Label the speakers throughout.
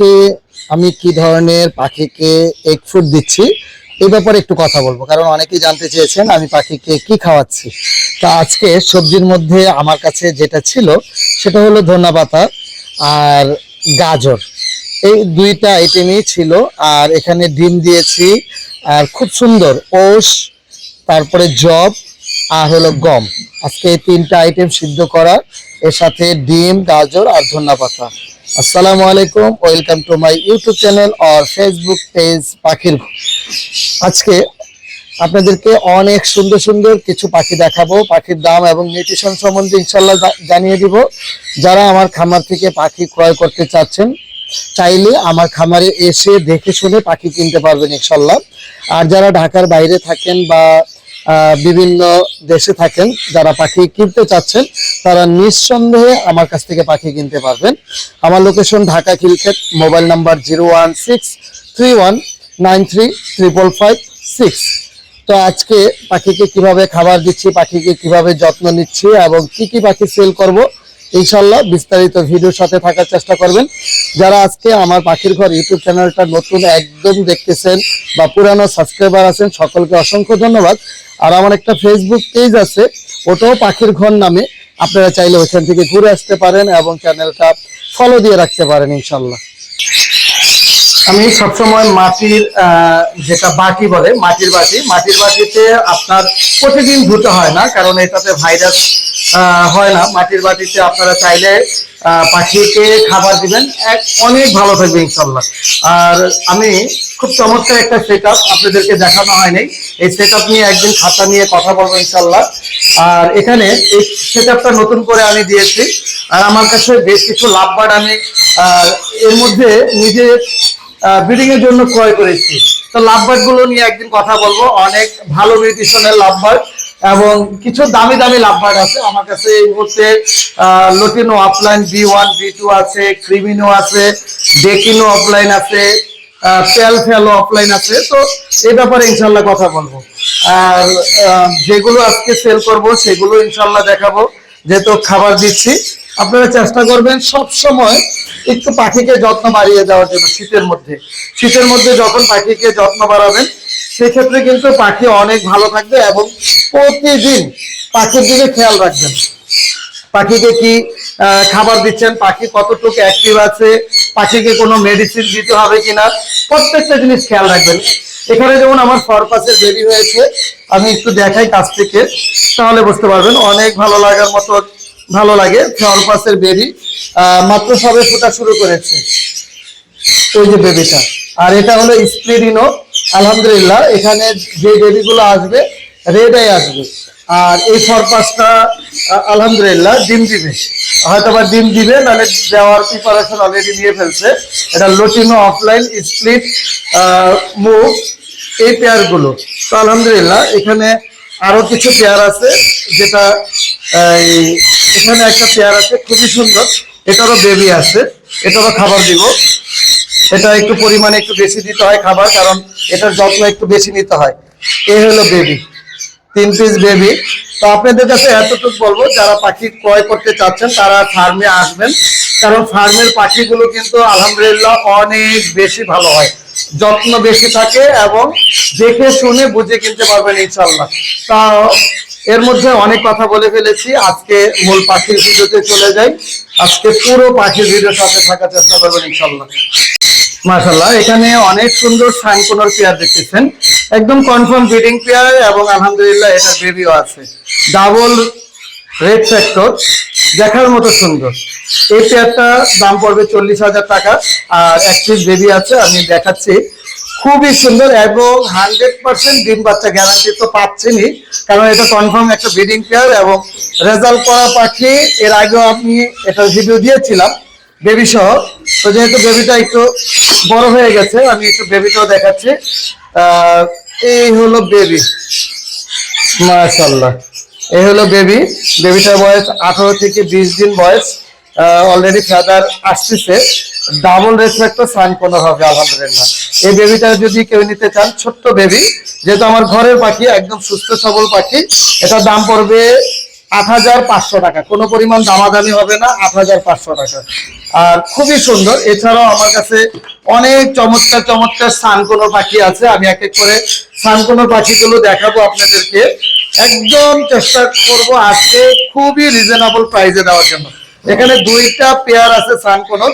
Speaker 1: আজকে আমি কি ধরনের পাখিকে এগ ফুড দিচ্ছি এই ব্যাপারে একটু কথা বলব। কারণ অনেকেই জানতে চেয়েছেন আমি পাখিকে কি খাওয়াচ্ছি। তা আজকে সবজির মধ্যে আমার কাছে যেটা ছিল, সেটা হলো ধনা পাতা আর গাজর। এই দুইটা আইটেমই ছিল, আর এখানে ডিম দিয়েছি, আর খুব সুন্দর ওষ তারপরে জব আর হলো গম। আজকে এই তিনটা আইটেম সিদ্ধ করা, এর সাথে ডিম, গাজর আর ধন্যা পাতা। আসসালামু আলাইকুম, welcome to my YouTube channel R Facebook page পাখির আজকে আপনাদেরকে অনেক সুন্দর সুন্দর কিছু পাখি দেখাবো, পাখির দাম এবং নিউট্রিশন সম্বন্ধে ইনশাল্লাহ জানিয়ে দিব। যারা আমার খামার থেকে পাখি ক্রয় করতে চাচ্ছেন, চাইলে আমার খামারে এসে দেখে শুনে পাখি কিনতে পারবেন ইনশাল্লাহ আর যারা ঢাকার বাইরে থাকেন বা বিভিন্ন দেশে থাকেন, যারা পাখি কিনতে চাচ্ছেন, তারা নিঃসন্দেহে আমার কাছ থেকে পাখি কিনতে পারবেন। আমার location Dhaka Khilkhet mobile number zero one six three one nine three triple five six তো আজকে পাখিকে কীভাবে খাবার দিচ্ছি, পাখিকে কীভাবে যত্ন নিচ্ছি এবং কি কি পাখি সেল করব ইনশাল্লাহ বিস্তারিত ভিডিওর সাথে থাকার চেষ্টা করবেন। যারা আজকে আমার পাখির ঘর ইউটিউব চ্যানেলটা নতুন একদম দেখতেছেন বা পুরানো সাবস্ক্রাইবার আছেন, সকলকে অসংখ্য ধন্যবাদ। আর আমার একটা ফেসবুক পেজ আছে, ওটাও পাখির ঘর নামে। আপনারা চাইলে ওইখান থেকে ঘুরে আসতে পারেন এবং চ্যানেলটা ফলো দিয়ে রাখতে পারেন ইনশাল্লাহ আমি সবসময় মাটির যেটা বাটি বলে, মাটির বাটি, মাটির বাটিতে আপনার প্রতিদিন ধুতে হয় না, কারণ এটাতে ভাইরাস হয় না। মাটির বাটিতে আপনারা চাইলে পাখিকে খাবার দিবেন। এক, অনেক ভালো থাকবে ইনশাল্লাহ আর আমি খুব চমৎকার একটা সেট আপনাদেরকে দেখানো হয়নি। এই সেট নিয়ে একদিন খাতা নিয়ে কথা বলব ইনশাল্লাহ আর এখানে এই সেট নতুন করে আমি দিয়েছি। আর আমার কাছে বেশ কিছু লাভবার আমি এর মধ্যে নিজে ব্রিডিং এর জন্য ক্রয় করেছি। তো লাভবার্ডগুলো নিয়ে একদিন কথা বলব। অনেক ভালো নিউট্রিশনের লাভবার্ড এবং কিছু দামি দামি লাভবার্ড আছে। আমার কাছে এই মুহূর্তে lutino offline B one B two আছে, ক্রিমিনো আছে, ডেকিনো অফলাইন আছে পেল ফেলো অফলাইন আছে। তো এই ব্যাপারে ইনশাল্লাহ কথা বলব। আর যেগুলো আজকে সেল করব, সেগুলো ইনশাল্লাহ দেখাবো। যেহেতু খাবার দিচ্ছি, আপনারা চেষ্টা করবেন সব সময় একটু পাখিকে যত্ন বাড়িয়ে দেওয়ার জন্য, শীতের মধ্যে। শীতের মধ্যে যখন পাখিকে যত্ন বাড়াবেন সেক্ষেত্রে কিন্তু পাখি অনেক ভালো থাকবে এবং প্রতিদিন পাখির দিকে খেয়াল রাখবেন। পাখিকে কি খাবার দিচ্ছেন? পাখি কতটুকু অ্যাক্টিভ আছে? পাখিকে কোনো মেডিসিন দিতে হবে কিনা? প্রত্যেকটা জিনিস খেয়াল রাখবেন। এখানে যেমন আমার ফরপাসের বেবি হয়েছে, আমি একটু দেখাই কাছ থেকে, তাহলে বুঝতে পারবেন। অনেক ভালো লাগার মতো ভালো লাগে ফরপাসের বেবি মাত্র সবে ফোটা শুরু করেছে। ওই যে বেবিটা আর এটা হলো স্প্লিরিনো আলহামদুলিল্লাহ এখানে যে বেবিগুলো আসবে রেড আই আসবে। আর এই ফরপাসটা আলহামদুলিল্লাহ ডিম দিবে। হয়তো বা ডিম দিবে নাহলে দেওয়ার প্রিপারেশন অলরেডি নিয়ে ফেলছে। এটা লোটিনো অফলাইন স্প্লিট মুভ এই পেয়ারগুলো। তো আলহামদুলিল্লাহ এখানে আরও কিছু পেয়ার আছে যেটা এই, এখানে একটা পেয়ার আছে খুবই সুন্দর। এটারও বেবি আছে এটারও খাবার দিব। এটা একটু পরিমাণে একটু বেশি দিতে হয় খাবার, কারণ এটার যত্ন একটু বেশি নিতে হয়। এই হলো বেবি তিন পিস বেবি তো আপনাদের কাছে এতটুকু বলব, যারা পাখি ক্রয় করতে চাচ্ছেন, তারা ফার্মে আসবেন। কারণ ফার্মের পাখিগুলো কিন্তু আলহামদুলিল্লাহ অনেক বেশি ভালো হয়। যত্ন বেশি থাকে এবং দেখে শুনে বুঝে কিনতে পারবেন ইনশাল্লাহ তা এর মধ্যে অনেক কথা বলে ফেলেছি। আজকে মূল পাখির ভিডিওতে চলে যাই। আজকে পুরো পাখির ভিডিওর সাথে থাকার চেষ্টা করবেন ইনশাল্লাহ মাশাল্লাহ এখানে অনেক সুন্দর সাইনকোনার পেয়ার দেখতেছেন। একদম কনফার্ম ব্রিডিং পেয়ার এবং আলহামদুলিল্লাহ এটা বেবিও আছে। ডাবল রেড ফ্যাক্টর দেখার মতো সুন্দর। এই পেয়ারটা দাম পড়বে চল্লিশ হাজার টাকা, আর এক পিস বেবি আছে, আমি দেখাচ্ছি। খুবই সুন্দর এবং হান্ড্রেড পার্সেন্ট ডিম বাচ্চা গ্যারান্টি তো পাচ্ছেনই, কারণ এটা কনফার্ম একটা ব্রিডিং পেয়ার এবং রেজাল্ট করা পাখি, এর আগেও আমি এটা ভিডিও দিয়েছিলাম। বেবি সহ তো যেহেতু বেবিটা একটু বড় হয়ে গেছে, আমি একটু বেবিটাও দেখাচ্ছি। এই হলো বেবি মাশাল্লাহ এই হলো বেবি বেবিটার বয়স আঠারো থেকে বিশ দিন বয়স। অলরেডি ফেদার আসতেছে। ডাবল রেসপেক্ট সাইন কোনো হবে, আলহামদুলিল্লাহ। এই বেবিটা যদি কেউ নিতে চান, ছোট্ট বেবি যেহেতু আমার ঘরের পাখি, একদম সুস্থ সবল পাখি এটার দাম পড়বে আট হাজার পাঁচশো টাকা। কোনো পরিমাণ দামাদামি হবে না, আট হাজার পাঁচশো টাকা। আর খুবই সুন্দর, এছাড়াও আমার কাছে অনেক চমৎকার চমৎকার সানকোনো পাখি আছে। আমি এক এক করে সানকোনো পাখিগুলো দেখাবো আপনাদেরকে। একদম চেষ্টা করব আজকে খুবই রিজনেবল প্রাইসে দেওয়ার জন্য। এখানে দুইটা পেয়ার আছে সানকোনোর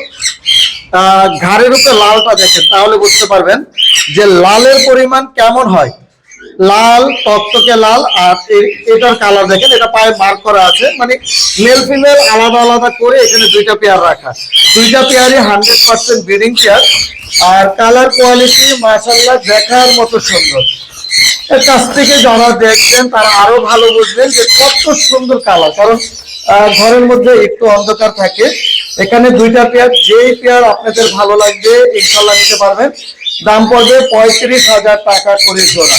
Speaker 1: ঘাড়ের উপরে লালটা দেখেন, তাহলে বুঝতে পারবেন যে লালের পরিমাণ কেমন হয়। লাল টকটকে লাল, আর এটার কালার দেখেন, এটা পায়ে মার্ক করা আছে। মানে মেল ফিমেল আলাদা আলাদা করে এখানে দুইটা পেয়ার রাখা। দুইটা পেয়ারই হান্ড্রেড পার্সেন্ট ব্রিডিং পেয়ার আর কালার কোয়ালিটি মাসাল্লাহ দেখার মতো সুন্দর। কাছ থেকে যারা দেখবেন, তারা আরও ভালো বুঝবেন যে কত সুন্দর কালার কারণ ঘরের মধ্যে একটু অন্ধকার থাকে। এখানে দুইটা পেয়ার যেই পেয়ার আপনাদের ভালো লাগবে ইনশাল্লাহ নিতে পারবেন। দাম পড়বে পঁয়ত্রিশ হাজার টাকা করে জোড়া।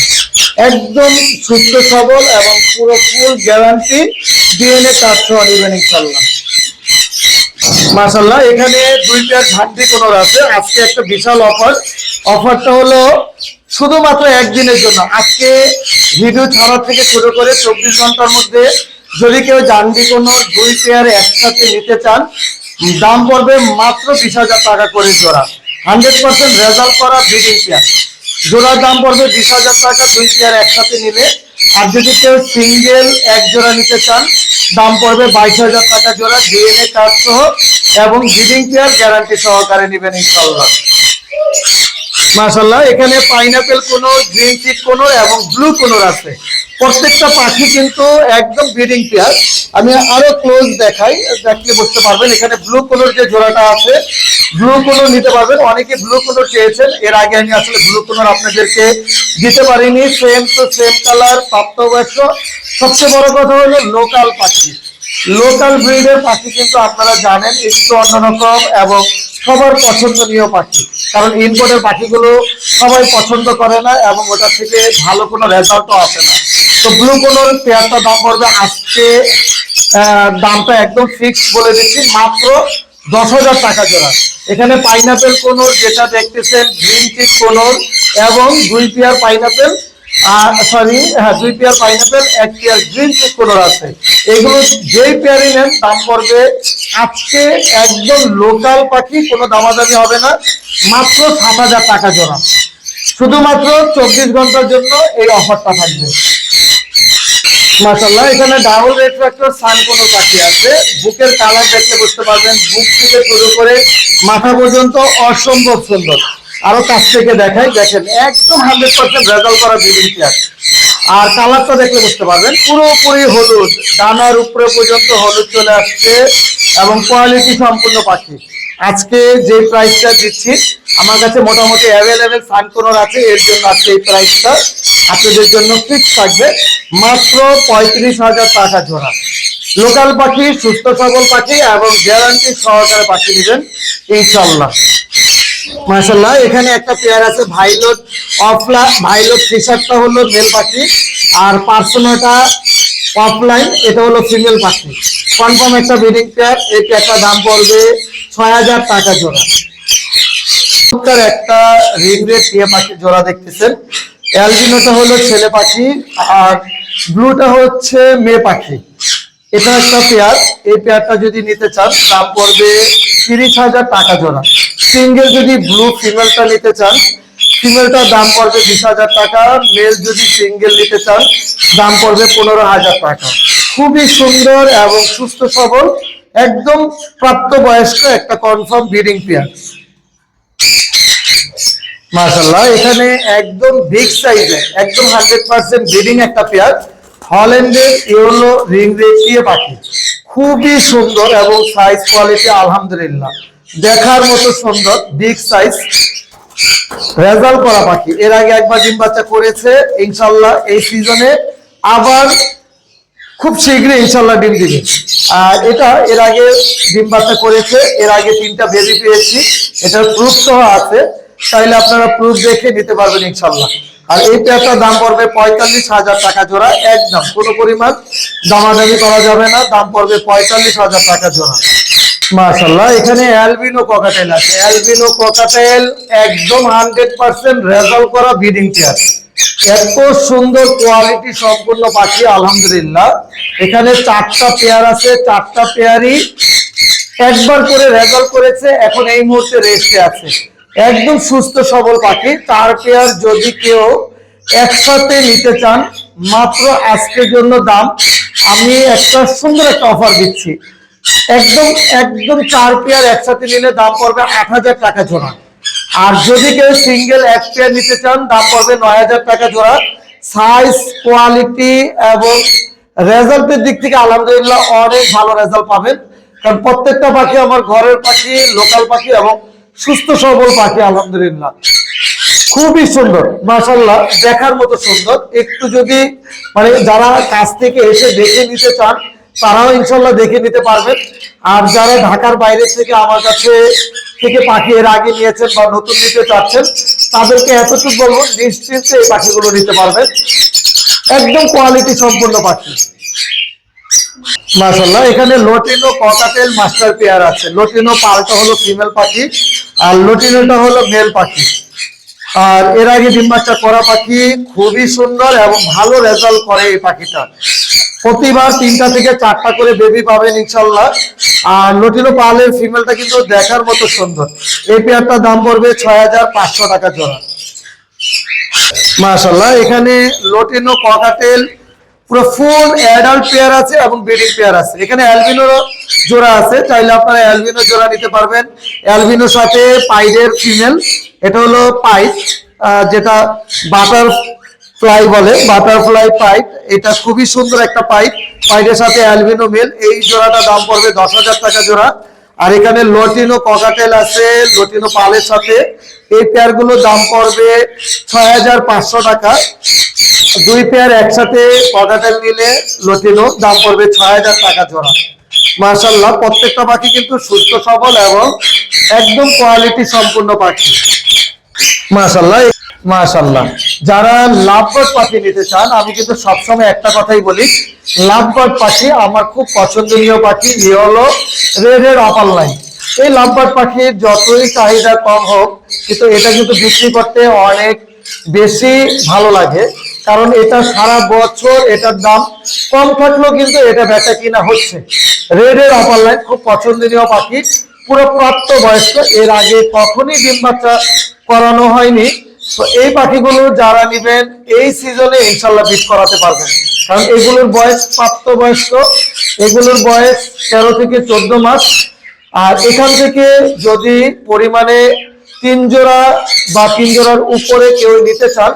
Speaker 1: একদম সুস্থ সবল এবং পুরো ফুল গ্যারান্টি ডিএনএ সহ নেবেন ইনশাল্লাহ মাশাল্লাহ এখানে দুই পেয়ার ঝান্ডি কোনোর আছে। আজকে একটা বিশাল অফার অফারটা হলো শুধুমাত্র একদিনের জন্য। আজকে ভিডিও ছাড়া থেকে শুরু করে চব্বিশ ঘণ্টার মধ্যে যদি কেউ জানবি কোনো দুই পেয়ার একসাথে নিতে চান, দাম পড়বে মাত্র বিশ হাজার টাকা করে জোড়া। হান্ড্রেড পার্সেন্ট রেজাল্ট করা ব্রিডিং পেয়ার জোড়ার দাম পড়বে বিশ হাজার টাকা, দুই পেয়ার একসাথে নিলে। আর যদি কেউ সিঙ্গেল এক জোড়া নিতে চান, দাম পড়বে বাইশ হাজার টাকা জোড়া ডিএনএ কার্ড সহ, এবং ব্রিডিং পেয়ার গ্যারান্টি সহকারে নেবেন ইনশাল্লাহ মাসাল্লাহ এখানে পাইনাপেল কোনো গ্রিন চিক কোনো, এবং ব্লু কোনোর আছে। প্রত্যেকটা পাখি কিন্তু একদম ব্রিডিং পেয়ার আমি আরও ক্লোজ দেখাই, দেখলে বুঝতে পারবেন, এখানে ব্লু কোনোর যে জোড়াটা আছে ব্লু কোনোর নিতে পারবেন। অনেকে ব্লু কোনোর চেয়েছেন, এর আগে আমি আসলে ব্লু কোনোর আপনাদেরকে দিতে পারিনি। সেম টু সেম কালার প্রাপ্তবয়স্ক সবচেয়ে বড় কথা হলো লোকাল পাখি। লোকাল ব্রিডের পাখি কিন্তু আপনারা জানেন, একটু অন্যরকম এবং সবার পছন্দনীয় পাখি। কারণ ইনপোর্টের পাখিগুলো সবাই পছন্দ করে না এবং ওটা থেকে ভালো কোনো রেজাল্টও আসে না। তো ব্লু কোনোর পেয়ারটা দাম পড়বে আজকে দামটা একদম ফিক্স বলে দিচ্ছি, মাত্র দশ হাজার টাকা জোড়া। এখানে পাইনাপেল কোনোর যেটা দেখতেছেন গ্রিন চিক কোনোর এবং দুই পেয়ার পাইনাপেল সরি হ্যাঁ দুই পেয়ার পাইনাপেল এক পেয়ার গ্রিন চিক কালার আছে। এগুলো যেই পেয়ারই নেন, দাম পড়বে আজকে একদম লোকাল পাখি, কোনো দামাদামি হবে না, মাত্র সাত হাজার টাকা জোড়া। শুধুমাত্র চব্বিশ ঘণ্টার জন্য এই অফারটা থাকবে। মাশাল্লাহ এখানে ডাবল রেড ফ্যাক্টর সান কোন পাখি আছে। বুকের কালার দেখলে বুঝতে পারবেন, বুক থেকে শুরু করে মাথা পর্যন্ত অসম্ভব সুন্দর। আরও কাছ থেকে দেখাই, দেখেন, একদম হান্ড্রেড পার্সেন্ট রেজাল্ট করা বিল্ডিং চেয়ার আর কালারটা দেখলে বুঝতে পারবেন, পুরোপুরি হলুদ, ডানার উপরে পর্যন্ত হলুদ চলে আসছে এবং কোয়ালিটি সম্পূর্ণ পাখি। আজকে যে প্রাইসটা দিচ্ছি, আমার কাছে মোটামুটি অ্যাভেলেবেল সানকোনর আছে, এর জন্য আজকে এই প্রাইসটা আপনাদের জন্য ফিক্স থাকবে মাত্র পঁয়ত্রিশ হাজার টাকা জোড়া। লোকাল পাখি, সুস্থ সবল পাখি এবং গ্যারান্টি সহকারে পাখি নেবেন ইনশাল্লাহ মাশাল্লাহ এখানে একটা পেয়ার আছে, ভাইলোট অফলা, ভাইলোট টি হলো মেল পাখি আর পার্সোনাটা অফলাইন এটা হলো ফিমেল পাখি। কনফার্ম একটা ব্রিডিং পেয়ার এই পেয়ারটার দাম পড়বে ছয় হাজার টাকা জোড়া। একটা রিং রেড টিয়া পাখি জোড়া দেখতেছেন। অ্যালবিনোটা হলো ছেলে পাখি আর ব্লুটা হচ্ছে মেয়ে পাখি। এটা একটা পেয়ার। এই পেয়ারটা যদি নিতে চান, দাম পড়বে তিরিশ হাজার টাকা জোড়া। সিঙ্গেল যদি ব্লু ফিমেলটা নিতে চান ফিমেলটার দাম পড়বে বিশ হাজার টাকা। মেল যদি সিঙ্গেল নিতে চান, দাম পড়বে পনেরো হাজার টাকা। খুবই সুন্দর এবং সুস্থ সবল, একদম প্রাপ্তবয়স্ক একটা কনফার্ম ব্রিডিং পেয়ার। মাশাল্লাহ এখানে একদম বিগ সাইজের একদম হান্ড্রেড পার্সেন্ট ব্রিডিং একটা পেয়ার হল্যান্ডের ইয়েলো রিং রেটিয়ে পাখি। খুবই সুন্দর এবং সাইজ কোয়ালিটি আলহামদুলিল্লাহ। দেখার মতো সুন্দর বিগ সাইজ রেজাল্ট করা পাখি। এর আগে একবার ডিম বাচ্চা করেছে ইনশাল্লাহ এই সিজনে আবার খুব শীঘ্রই ইনশাল্লাহ ডিম দিবে। আর এটা এর আগে ডিম বাচ্চা করেছে এর আগে তিনটা বেবি পেয়েছি এটার প্রুফ সহ আছে। চাইলে আপনারা প্রুফ দেখে নিতে পারবেন ইনশাল্লাহ আর এই পেয়ারটার দাম পড়বে পঁয়তাল্লিশ হাজার টাকা জোড়া, একদম কোনো পরিমাণ দামাদামি করা যাবে না, দাম পড়বে পঁয়তাল্লিশ হাজার টাকা জোড়া। মাশাল্লাহ এখানে অ্যালবিনো ককাটেল আছে। অ্যালবিনো ককাটেল একদম হান্ড্রেড পার্সেন্ট রেজাল্ট করা ব্রিডিং পেয়ার। এত সুন্দর কোয়ালিটি সম্পূর্ণ পাখি, আলহামদুলিল্লাহ। এখানে চারটা পেয়ার আছে, চারটা পেয়ারই একবার করে রেজাল্ট করেছে, এখন এই মুহূর্তে রেস্টে আছে। একদম সুস্থ সবল পাখি। চার পেয়ার যদি কেউ একসাথে নিতে চান, মাত্র আজকের জন্য দাম, আমি একটা সুন্দর একটা অফার দিচ্ছি। একদম একদম চার পেয়ার একসাথে নিলে দাম পড়বে আট হাজার টাকা জোড়া। আর যদি কেউ সিঙ্গেল এক পেয়ার নিতে চান, দাম পড়বে নয় হাজার টাকা জোড়া। সাইজ কোয়ালিটি এবং রেজাল্টের দিক থেকে আলহামদুলিল্লাহ অনেক ভালো রেজাল্ট পাবেন। কারণ প্রত্যেকটা পাখি আমার ঘরের পাখি লোকাল পাখি এবং সুস্থ, সবল পাখি, আলহামদুলিল্লাহ। খুবই সুন্দর মাশাল্লাহ দেখার মতো সুন্দর। একটু যদি মানে যারা কাছ থেকে এসে দেখে নিতে চান, তারাও ইনশাল্লাহ দেখে নিতে পারবেন। আর যারা ঢাকার বাইরে থেকে আমার কাছে থেকে পাখি এর আগে নিয়েছেন বা নতুন নিতে চাচ্ছেন, তাদেরকে এতটুকু বলব, নিশ্চিন্তে এই পাখিগুলো নিতে পারবেন। একদম কোয়ালিটি সম্পূর্ণ পাখি। মাশাল্লাহ এখানে লোটিনো, ককাটেল, মাস্টার পেয়ার আছে। লটিনো পালটা হলো ফিমেল পাখি। আর লোটিনোটা হলো মেল পাখি। আর এর আগে ডিম বাচ্চা করা পাখি খুবই সুন্দর এবং ভালো রেজাল্ট করে এই পাখিটা। প্রতিবার তিনটা থেকে চারটা করে বেবি পাবেন ইনশাল্লাহ। আর লোটিনো পালের ফিমেলটা কিন্তু দেখার মতো সুন্দর। এই পেয়ারটার দাম পড়বে ছয় হাজার পাঁচশো টাকা জোড়া। মাশাল্লাহ এখানে লোটিনো ককাটেল পুরো ফুল অ্যাডাল্ট পেয়ার আছে এবং ব্রিডিং পেয়ার আছে। এখানে অ্যালবিনো জোড়া আছে, চাইলে আপনারা অ্যালবিনো জোড়া নিতে পারবেন। অ্যালবিনোর সাথে পাইডের ফিমেল এটা হলো পাইপ যেটা বাটার ফ্লাই বলে বাটারফ্লাই পাইপ এটা খুবই সুন্দর একটা পাইপ পাইপের সাথে অ্যালবিনো মেল এই জোড়াটা দাম পড়বে দশ হাজার টাকা জোড়া। আর এখানে লটিনো ককাটেল আছে, লটিনো পালের সাথে। এই পেয়ারগুলোর দাম পড়বে ছয় হাজার পাঁচশো টাকা। দুই পেয়ার একসাথে ককাটেল নিলে লটিনো দাম পড়বে ছয় হাজার টাকা জোড়া। মার্শাল্লাহ প্রত্যেকটা পাখি কিন্তু সুস্থ, সবল এবং একদম কোয়ালিটি সম্পূর্ণ পাখি। মাশাল্লাহ মাশাল্লাহ যারা লাভবার্ড পাখি নিতে চান, আমি কিন্তু সবসময় একটা কথাই বলি লাভবার্ড পাখি আমার খুব পছন্দনীয় পাখি এ হলো রেডের অপার লাইন এই লাভবার্ড পাখির যতই চাহিদা কম হোক, কিন্তু এটা কিন্তু বিক্রি করতে অনেক বেশি ভালো লাগে। কারণ এটা সারা বছর এটার দাম কম থাকলেও কিন্তু এটা বেচা কিনা হচ্ছে। রেডের অপার লাইন খুব পছন্দনীয় পাখি, পুরো প্রাপ্ত বয়স্ক এর আগে কখনই ডিম বাচ্চা করানো হয়নি। তো এই পাখিগুলো যারা নিবেন, এই সিজনে ইনশাল্লাহ বিট করাতে পারবেন। কারণ এগুলোর বয়স প্রাপ্ত বয়স্ক এগুলোর বয়স তেরো থেকে চোদ্দ মাস। আর এখান থেকে যদি পরিমাণে তিন জোড়া বা তিন জোড়ার উপরে কেউ নিতে চান,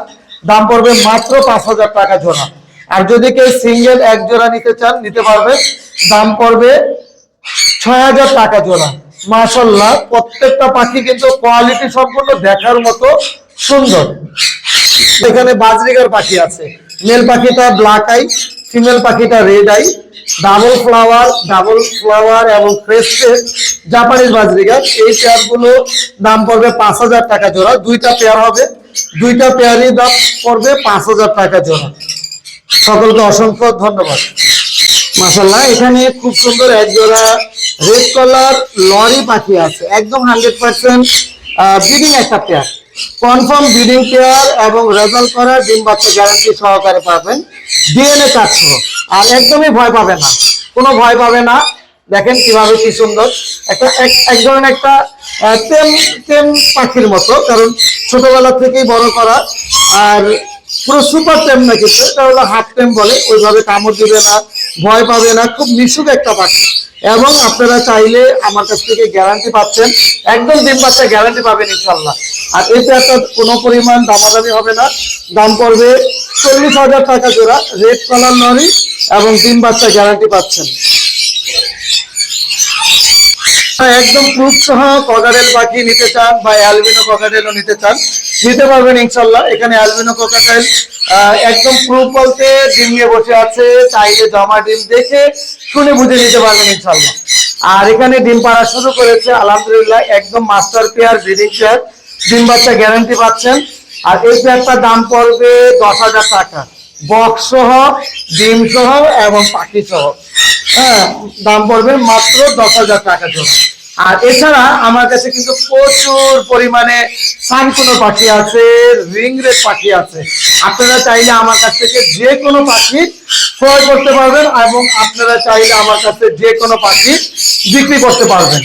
Speaker 1: দাম পড়বে মাত্র পাঁচ হাজার টাকা জোড়া। আর যদি কেউ সিঙ্গেল এক জোড়া নিতে চান, নিতে পারবে দাম পড়বে ছয় হাজার টাকা জোড়া। মাশাল্লাহ প্রত্যেকটা পাখি কিন্তু কোয়ালিটি সম্পূর্ণ দেখার মতো সুন্দর। এখানে বাজরিগার পাখি আছে। মেল পাখিটা ব্ল্যাক আই ফিমেল পাখিটা red eye double flower double flower এবং ক্রেস্টেড জাপানিজ বাজরিগার। এই পেয়ারগুলো দাম পড়বে পাঁচ হাজার টাকা জোড়া। দুইটা পেয়ার হবে। দুইটা পেয়ারই দাম পড়বে পাঁচ হাজার টাকা জোড়া। সকলকে অসংখ্য ধন্যবাদ। মাসাল্লাহ এখানে খুব সুন্দর এক জোড়া রেড কালার লরি পাখি আছে। একদম হান্ড্রেড পার্সেন্ট ব্রিডিং একটা পেয়ার কনফার্ম ব্রিডিং পেয়ার এবং রেজাল্ট করা ডিম বাচ্চা গ্যারান্টি সহকারে পাবেন। ডিএনএ সহ। আর একদমই ভয় পাবে না। কোনো ভয় পাবে না। দেখেন কীভাবে কি সুন্দর। একটা এক- ধরনের একটা টেম টেম পাখির মতো। কারণ ছোটবেলা থেকেই বড় করা। আর পুরো সুপার টেম না কিন্তু এটা হলো হাফ টেম বলে। ওইভাবে কামড় দিবে না। ভয় পাবে না, খুব মিশুক একটা পাখি। এবং আপনারা চাইলে আমার কাছ থেকে গ্যারান্টি পাচ্ছেন, একদম ডিম বাচ্চা গ্যারান্টি পাবেন ইনশাল্লাহ আর এতে একটা কোনো পরিমাণ দামাদামি হবে না, দাম পড়বে চল্লিশ হাজার টাকা জোড়া রেড কালার নরি এবং ডিম বাচ্চা গ্যারান্টি পাচ্ছেন। একদম প্রুফ সহ ককাটেল পাখি নিতে চান বা অ্যালবিনো ককাটেলও নিতে চান, নিতে পারবেন ইনশাল্লাহ। এখানে অ্যালবিনো ককাটেল একদম প্রুফ বলতে ডিম নিয়ে বসে আছে, চাইলে জমা ডিম দেখে শুনে বুঝে নিতে পারবেন ইনশাল্লাহ। আর এখানে ডিম পাড়া শুরু করেছে, আলহামদুলিল্লাহ, একদম মাস্টার পেয়ার ব্রিডিং পেয়ার ডিম বাচ্চা গ্যারান্টি পাচ্ছেন। আর এই পেয়ারটার দাম পড়বে দশ হাজার টাকা। বক্স সহ, ডিম সহ এবং পাখি সহ। হ্যাঁ দাম পড়বে মাত্র দশ হাজার টাকা জন্য
Speaker 2: আর এছাড়া আমার কাছে কিন্তু প্রচুর পরিমাণে সানকুনো পাখি আছে রিংরেট পাখি আছে। আপনারা চাইলে আমার কাছ থেকে যে কোনো পাখি ক্রয় করতে পারবেন এবং আপনারা চাইলে আমার কাছে যে কোনো পাখি বিক্রি করতে পারবেন।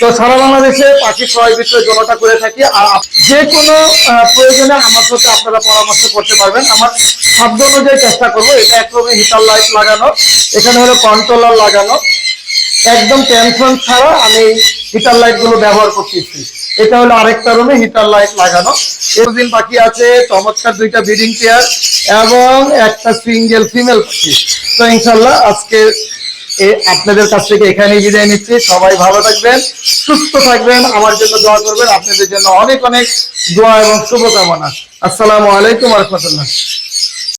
Speaker 2: তো সারা বাংলাদেশে পাখি ক্রয় বিক্রয় জনতা করে থাকি আর যে কোনো প্রয়োজনে আমার সাথে আপনারা পরামর্শ করতে পারবেন। আমার সাধ্য অনুযায়ী চেষ্টা করব। এটা একরকম হিটার লাইট লাগানো এখানে হলো কন্ট্রোলার লাগানো। একদম টেনশন ছাড়া আমি হিটার লাইটগুলো ব্যবহার করতেছি। এটা হলো আরেকটা রুমে হিটার লাইট লাগানো। এরদিন পাখি আছে, চমৎকার দুইটা ব্রিডিং পেয়ার এবং একটা সিঙ্গেল ফিমেল পাখি। তো ইনশাল্লাহ আজকে আপনাদের কাছ থেকে এখানেই বিদায় নিচ্ছি। সবাই ভালো থাকবেন, সুস্থ থাকবেন, আমার জন্য দোয়া করবেন। আপনাদের জন্য অনেক অনেক দোয়া এবং শুভকামনা। আসসালামু আলাইকুম রহমতুল্লাহ।